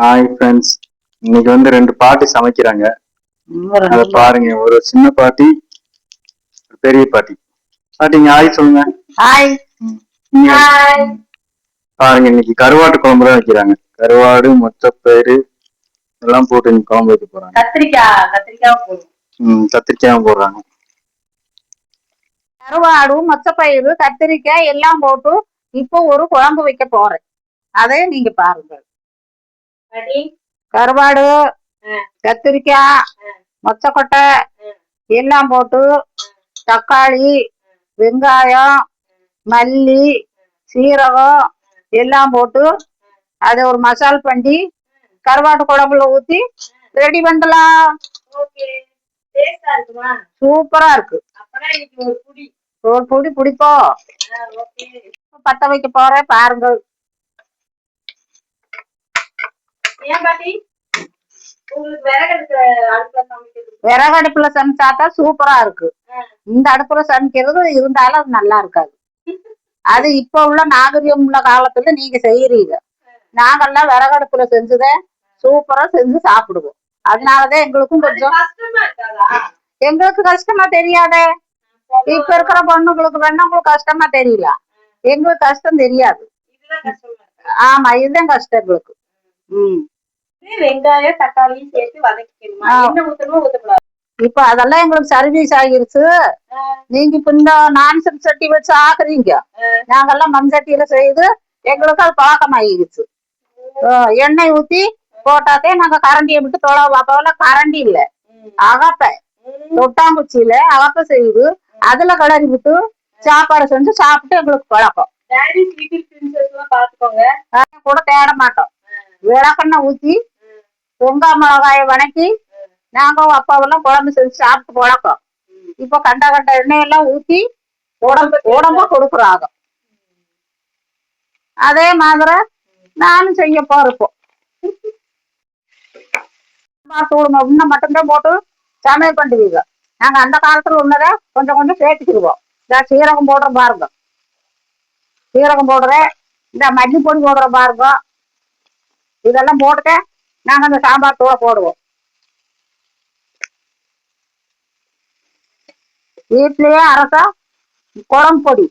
Hi friends இன்னைக்கு வந்து ரெண்டு பாட்டி சமைக்கிறாங்க. அதை பாருங்க ஒரு சின்ன பாட்டி பெரிய பாட்டி. பாட்டிங்க ஹாய் சொல்லுங்க. ஹாய் பாருங்க இன்னைக்கு கருவாட்டு குழம்பு தான் வைக்கிறாங்க. கருவாடு மொச்சப்பயிறு எல்லாம் போட்டு இன்னைக்கு குழம்பு வைக்க போறாங்க. கத்திரிக்காய் கத்திரிக்காய் ம் கத்திரிக்காயும் போடுறாங்க. கருவாடு மொச்சப்பயிறு கத்திரிக்காய் எல்லாம் போட்டு இப்போ ஒரு குழம்பு வைக்க போறேன். அதை நீங்க பாருங்க. கருவாடு கத்திரிக்காய் மொச்சக்கொட்டை எல்லாம் போட்டு தக்காளி வெங்காயம் மல்லி சீரகம் எல்லாம் போட்டு அதை ஒரு மசால் பண்ணி கருவாட்டு குழம்புல ஊத்தி ரெடி பண்ணலாம் சூப்பரா இருக்கு ஒரு புடி பிடிப்போம் பத்த வைக்க போறேன் பாருங்க விறகு அடுப்புல சமைச்சாட்டா சூப்பரா இருக்கு. இந்த அடுப்புல சமைக்கிறது இருந்தாலும் அது நல்லா இருக்காது. அது இப்ப உள்ள நாகரிகம் உள்ள காலத்துல நீங்க செய்யறீங்க. நாங்கெல்லாம் விறகு அடுப்புல செஞ்சுதே சூப்பரா செஞ்சு சாப்பிடுவோம். அதனாலதான் எங்களுக்கும் கொஞ்சம் எங்களுக்கு கஷ்டமா தெரியாதே. இப்ப இருக்கிற பொண்ணுங்களுக்கு வேணா உங்களுக்கு கஷ்டமா தெரியல. எங்களுக்கு கஷ்டம் தெரியாது. ஆமா இதுதான் கஷ்டம் எங்களுக்கு. உம் வெங்காயம் தக்காளியும் சேர்த்து வதக்கிக்கணுமா. என்ன ஊத்தணுமோ ஊத்தக்கூடாது? இப்ப அதெல்லாம் எங்களுக்கு சர்வீஸ் ஆகிருச்சு. நீங்க இப்ப இந்த நான்சன் சட்டி வச்சு ஆக்குறீங்க. நாங்கெல்லாம் மண் சட்டியில செய்து எங்களுக்கு அது பழக்கம் ஆகிருச்சு எண்ணெய் ஊத்தி போட்டாத்தே நாங்க கரண்டியை விட்டு தொலை அப்போல்லாம் கரண்டி இல்ல. அகப்ப. தொட்டாங்குச்சியில அகப்ப செய்து அதுல கிளறி விட்டு சாப்பாடு செஞ்சு சாப்பிட்டு எங்களுக்கு பழக்கம். கூட தேட மாட்டோம். விளக்கெண்ணெய் ஊத்தி வெங்காய மிளகாய வணக்கி நாங்க அப்பாவெல்லாம் குழம்பு செஞ்சு சாப்பிட்டு பழக்கம். இப்போ கண்ட கண்ட எண்ணெயெல்லாம் ஊத்தி உடம்பு உடம்பு கொடுக்குறாங்க. அதே மாதிரி நானும் செய்ய போறப்போம் தூளுங்க இன்னும் மட்டும்தான் போட்டு சமையல் பண்ணுவீங்க. நாங்க அந்த காலத்துல உள்ளதை கொஞ்சம் கொஞ்சம் சேர்த்துக்கிடுவோம். இந்த சீரகம் போடுற பாருங்க. சீரகம் போடுறேன் இந்த மல்லி பொடி போடுற பாருங்க. இதெல்லாம் போட்டுட்டு நாங்க அந்த சாம்பார் தூளை போடுவோம். வீட்லயே அரசா குழம்பு பொடி.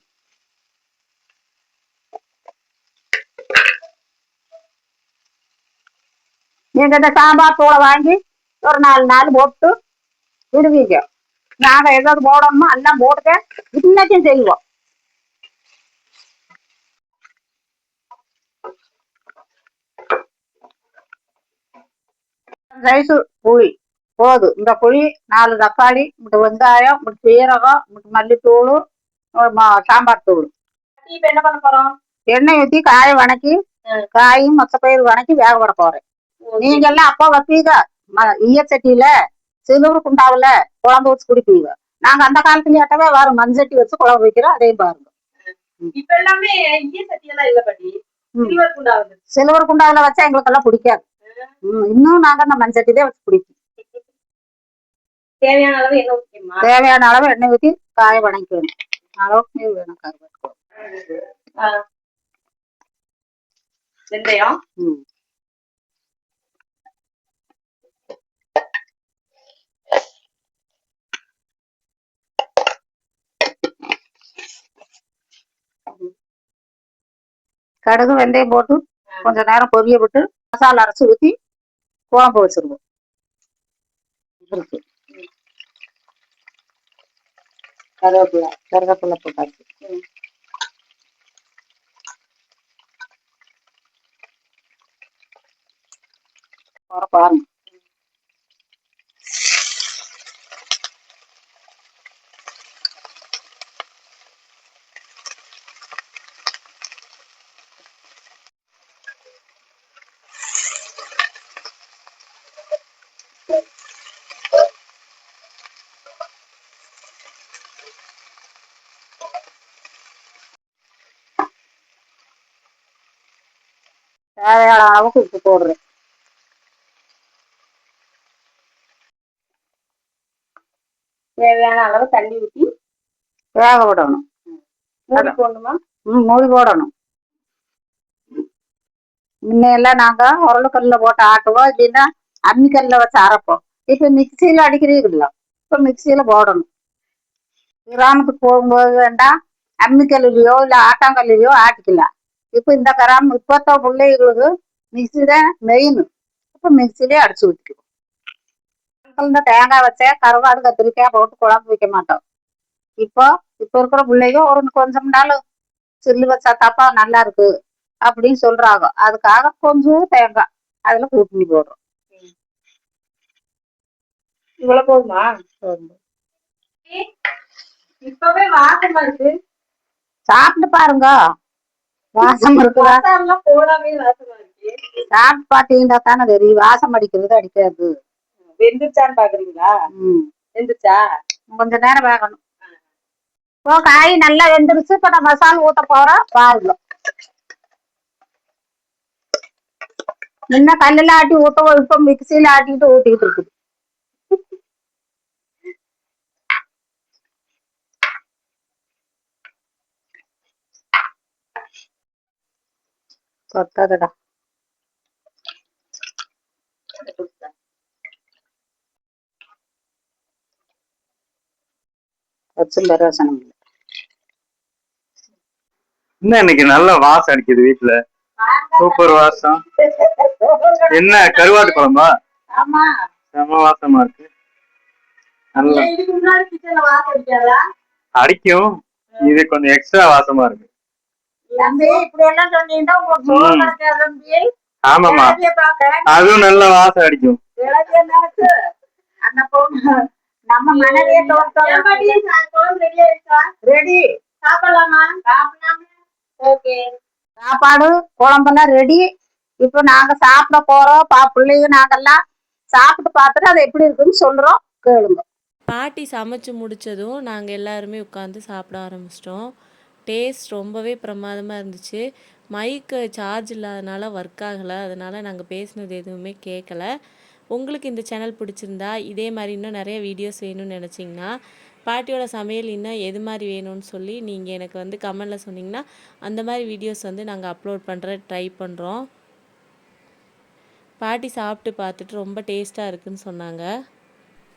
நீங்க இந்த சாம்பார் தூளை வாங்கி ஒரு நாலு நாள் போட்டு விடுவீங்க. நாங்க ஏதாவது போடணுமோ எல்லாம் போட்டுக்க இன்னைக்கும் செய்வோம். ரைஸு புளி. போதும் இந்த புளி நாலு தக்காளி இந்த வெங்காயம் இந்த சீரகம் இந்த மல்லித்தூள் சாம்பார் தூள். இப்ப என்ன பண்ண போறோம்? எண்ணெய் ஊற்றி காயை வணக்கி காயும் மொச்சப்பயிறு வணக்கி வேக விட போறேன். நீங்க எல்லாம் அப்பா வைப்பீங்க? ஈயச்சட்டியில சிலுவர் குண்டாவுல குழம்பு வச்சு குடிப்பீங்க. நாங்க அந்த காலத்துல ஏட்டவே வரும் மண்சட்டி வச்சு குழம்பு வைக்கிறோம் அதையும் பாருங்க. இப்ப எல்லாமே ஈய சட்டி எல்லாம் இல்ல பாட்டி. சில்வர் குண்டாவுல. வச்சா எங்களுக்கு எல்லாம் பிடிக்காது. இன்னும் நாங்க அந்த தான் வச்சு பிடிக்கும் தேவையான அளவு என்ன ஊத்திக்கணுமா? தேவையான அளவு எண்ணெய் ஊற்றி காயை வணக்கணும் அளவுக்கு வேணும் ஆ. வெந்தயம். கடுகு வெந்தயம் போட்டு கொஞ்ச நேரம் பொரிய விட்டு மசாலா அரைச்சு ஊத்தி குழம்பு வச்சிருவோம் இருக்கு கருவேப்பிலை கருவேப்பிலை போட்டாச்சு போற பாருங்க தேவையான அளவுக்கு உப்பு போடுறேன். தேவையான அளவு தண்ணி ஊற்றி வேக விடணும். மூடி போடணுமா? ம் மூடி போடணும். முன்னையெல்லாம் நாங்க உருளைக்கல்ல போட்டு ஆட்டுவோம் இல்லைன்னா அம்மிக்கல்ல வச்சு அரைப்போம். இப்ப மிக்சியில் அடிக்கிறீங்களா இப்ப மிக்சியில் போடணும். கிராமத்துக்கு போகும்போது வேண்டாம் அம்மிக்கல்லையோ இல்ல ஆட்டாங்கல்லையோ ஆட்டிக்கலாம். இப்ப இந்த கிராமம் இப்பத்த பிள்ளைகளுக்கு மிக்சி தான் மெயின் இப்ப மிக்சிலே அடிச்சு ஊற்றிக்குவோம் இந்த தேங்காய் வச்சா கருவாடு கத்திரிக்காய் போட்டு குழம்பு வைக்க மாட்டோம் இப்போ இப்போ இருக்கிற பிள்ளைங்க ஒரு கொஞ்சம் நாள் சில்லு வச்சா தாப்பா நல்லா இருக்கு அப்படின்னு சொல்றாங்க அதுக்காக கொஞ்சம் தேங்காய் அதுல கூட்டணி போடுறோம் இவ்வளவு போதுமா இப்பவே வாசமா இருக்கு சாப்பிட்டு பாருங்க வாசம் இருக்குதா? சாப்பிட்டு பார்த்தீங்கன்னா தானே தெரியும். வாசம் அடிக்கிறது அடிக்காது. வெந்துருச்சான்னு பாக்குறீங்களா? வெந்துருச்சா? கொஞ்ச நேரம் வேகணும். இப்போ காய் நல்லா வெந்துருச்சு. இப்ப நான் மசாலா ஊத்த போறோம். பாருங்க. முன்ன கல்லுல ஆட்டி ஊத்தவும் இப்ப மிக்சியில ஆட்டிட்டு ஊத்திட்டு இருக்குது. சொத்ததுடா வச்சும் என்ன இன்னைக்கு நல்ல வாசம் அடிக்குது வீட்டுல சூப்பர் வாசம். என்ன கருவாட்டு குழம்பா? ஆமா. செம வாசமா இருக்கு. நல்லா. அடிக்கும். இது கொஞ்சம் எக்ஸ்ட்ரா வாசமா இருக்கு. ஆமாமா அதுவும் நல்ல வாசம் அடிக்கும். நம்ம குழம்பு ரெடி சாப்பிடலாமா? சாப்பிடலாமா. ஓகே. சாப்பாடு குழம்பெல்லாம் ரெடி இப்போ நாங்க சாப்பிட போறோம். பா பிள்ளைங்க நாங்கெல்லாம் சாப்பிட்டு பார்த்துட்டு அது எப்படி இருக்குன்னு சொல்றோம். கேளுங்க. பாட்டி சமைச்சு முடித்ததும் நாங்கள் எல்லாருமே உட்காந்து சாப்பிட ஆரம்பிச்சிட்டோம். டேஸ்ட் ரொம்பவே பிரமாதமாக இருந்துச்சு. மைக்கு சார்ஜ் இல்லாதனால ஒர்க் ஆகலை. அதனால் நாங்கள் பேசினது எதுவுமே கேட்கல உங்களுக்கு இந்த சேனல் பிடிச்சிருந்தா இதே மாதிரி இன்னும் நிறைய வீடியோஸ் வேணும்னு நினச்சிங்கன்னா பாட்டியோட சமையல் இன்னும் எது மாதிரி வேணும்னு சொல்லி நீங்கள் எனக்கு வந்து கமெண்டில் சொன்னீங்கன்னா அந்த மாதிரி வீடியோஸ் வந்து நாங்கள் அப்லோட் பண்ணுற ட்ரை பண்ணுறோம் பாட்டி சாப்பிட்டு பார்த்துட்டு ரொம்ப டேஸ்ட்டாக இருக்குன்னு சொன்னாங்க.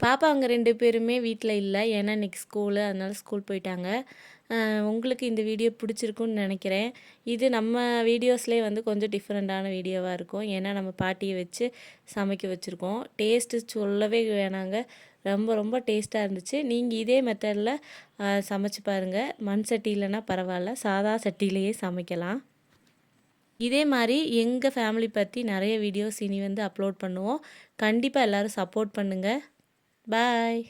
பாப்பா அவங்க ரெண்டு பேருமே வீட்டில் இல்லை. ஏன்னா இன்னைக்கு ஸ்கூலு அதனால ஸ்கூல் போயிட்டாங்க. உங்களுக்கு இந்த வீடியோ பிடிச்சிருக்குன்னு நினைக்கிறேன். இது நம்ம வீடியோஸ்லேயே வந்து கொஞ்சம் டிஃப்ரெண்ட்டான வீடியோவாக இருக்கும். ஏன்னா நம்ம பாட்டியை வச்சு சமைக்க வச்சுருக்கோம். டேஸ்ட்டு சொல்லவே வேணாங்க. ரொம்ப ரொம்ப டேஸ்ட்டாக இருந்துச்சு. நீங்கள் இதே மெத்தடில் சமைச்சு பாருங்கள் மண் சட்டி இல்லைன்னா பரவாயில்ல. சாதா சட்டியிலேயே சமைக்கலாம். இதே மாதிரி எங்கள் ஃபேமிலி பற்றி நிறைய வீடியோஸ் இனி வந்து அப்லோட் பண்ணுவோம். கண்டிப்பாக எல்லோரும் சப்போர்ட் பண்ணுங்கள் பாய்